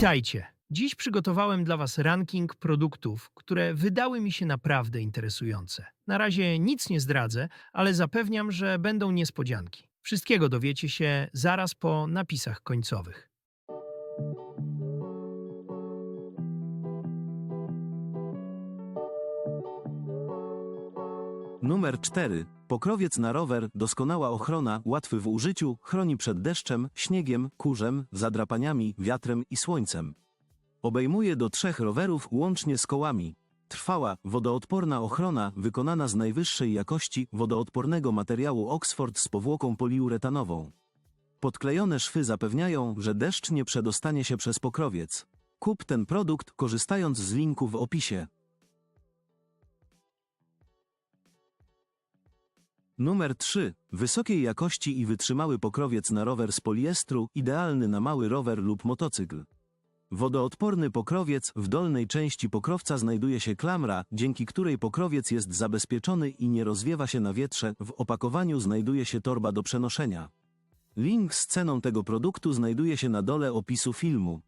Witajcie. Dziś przygotowałem dla Was ranking produktów, które wydały mi się naprawdę interesujące. Na razie nic nie zdradzę, ale zapewniam, że będą niespodzianki. Wszystkiego dowiecie się zaraz po napisach końcowych. Numer 4. Pokrowiec na rower, doskonała ochrona, łatwy w użyciu, chroni przed deszczem, śniegiem, kurzem, zadrapaniami, wiatrem i słońcem. Obejmuje do trzech rowerów łącznie z kołami. Trwała, wodoodporna ochrona wykonana z najwyższej jakości wodoodpornego materiału Oxford z powłoką poliuretanową. Podklejone szwy zapewniają, że deszcz nie przedostanie się przez pokrowiec. Kup ten produkt korzystając z linku w opisie. Numer 3. Wysokiej jakości i wytrzymały pokrowiec na rower z poliestru, idealny na mały rower lub motocykl. Wodoodporny pokrowiec, w dolnej części pokrowca znajduje się klamra, dzięki której pokrowiec jest zabezpieczony i nie rozwiewa się na wietrze, w opakowaniu znajduje się torba do przenoszenia. Link z ceną tego produktu znajduje się na dole opisu filmu.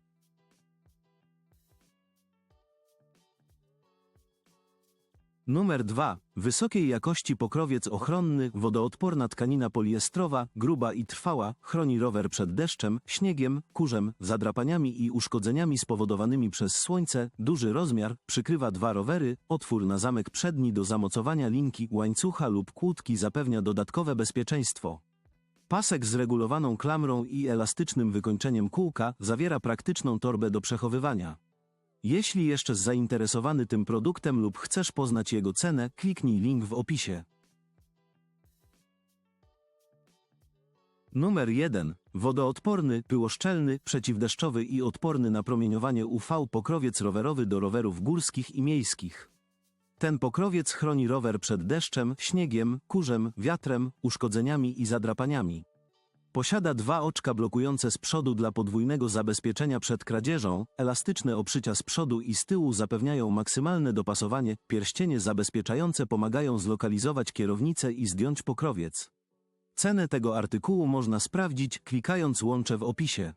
Numer 2. Wysokiej jakości pokrowiec ochronny, wodoodporna tkanina poliestrowa, gruba i trwała, chroni rower przed deszczem, śniegiem, kurzem, zadrapaniami i uszkodzeniami spowodowanymi przez słońce, duży rozmiar, przykrywa dwa rowery, otwór na zamek przedni do zamocowania linki, łańcucha lub kłódki zapewnia dodatkowe bezpieczeństwo. Pasek z regulowaną klamrą i elastycznym wykończeniem kółka zawiera praktyczną torbę do przechowywania. Jeśli jeszcze zainteresowany tym produktem lub chcesz poznać jego cenę, kliknij link w opisie. Numer 1. Wodoodporny, pyłoszczelny, przeciwdeszczowy i odporny na promieniowanie UV pokrowiec rowerowy do rowerów górskich i miejskich. Ten pokrowiec chroni rower przed deszczem, śniegiem, kurzem, wiatrem, uszkodzeniami i zadrapaniami. Posiada dwa oczka blokujące z przodu dla podwójnego zabezpieczenia przed kradzieżą, elastyczne oprzycia z przodu i z tyłu zapewniają maksymalne dopasowanie, pierścienie zabezpieczające pomagają zlokalizować kierownicę i zdjąć pokrowiec. Cenę tego artykułu można sprawdzić klikając łącze w opisie.